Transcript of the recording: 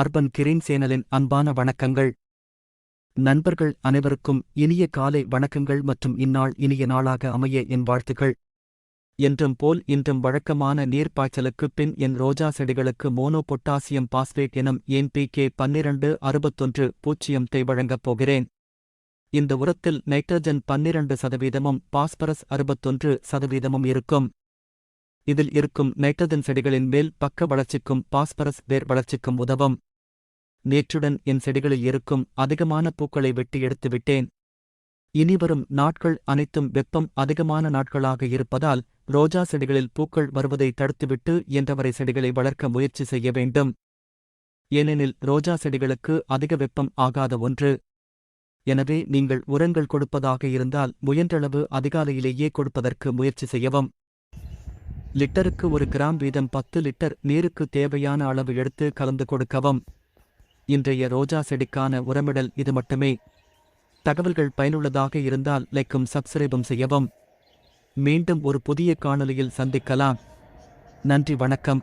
Urban green சேனலின் அன்பான வணக்கங்கள். நண்பர்கள் அனைவருக்கும் இனிய காலை வணக்கங்கள் மற்றும் இந்நாள் இனிய நாளாக அமைய என் வாழ்த்துக்கள். என்றும் போல் இன்றும் வழக்கமான நீர்ப்பாய்ச்சலுக்குப் பின் என் ரோஜா செடிகளுக்கு மோனோ பொட்டாசியம் பாஸ்பேட் எனும் என்பிகே பன்னிரண்டு அறுபத்தொன்று பூஜ்ஜியத்தை வழங்கப் போகிறேன். இந்த உரத்தில் நைட்ரஜன் பன்னிரண்டு சதவீதமும் பாஸ்பரஸ் அறுபத்தொன்று சதவீதமும் இருக்கும். இதில் இருக்கும் நைட்ரஜன் செடிகளின் மேல் பக்க வளர்ச்சிக்கும் பாஸ்பரஸ் வேர் வளர்ச்சிக்கும் உதவும். நேற்றுடன் என் செடிகளில் இருக்கும் அதிகமான பூக்களை வெட்டி எடுத்துவிட்டேன் இனிவரும் நாட்கள் அனைத்தும் வெப்பம் அதிகமான நாட்களாக இருப்பதால் ரோஜா செடிகளில் பூக்கள் வருவதை தடுத்துவிட்டு என்றவரை செடிகளை வளர்க்க முயற்சி செய்ய வேண்டும்? ஏனெனில் ரோஜா செடிகளுக்கு அதிக வெப்பம் ஆகாத ஒன்று. எனவே நீங்கள் உரங்கள் கொடுப்பதாக இருந்தால் முயன்றளவு அதிகாலையிலேயே கொடுப்பதற்கு முயற்சி செய்யவும். லிட்டருக்கு ஒரு கிராம் வீதம் பத்து லிட்டர் நீருக்கு தேவையான அளவு எடுத்து கலந்து கொடுக்கவும். இன்றைய ரோஜா செடிக்கான உரமிடல் இது மட்டுமே. தகவல்கள் பயனுள்ளதாக இருந்தால் லைக்கும் சப்ஸ்கிரைபும் செய்யவும். மீண்டும் ஒரு புதிய காணொலியில் சந்திக்கலாம். நன்றி வணக்கம்.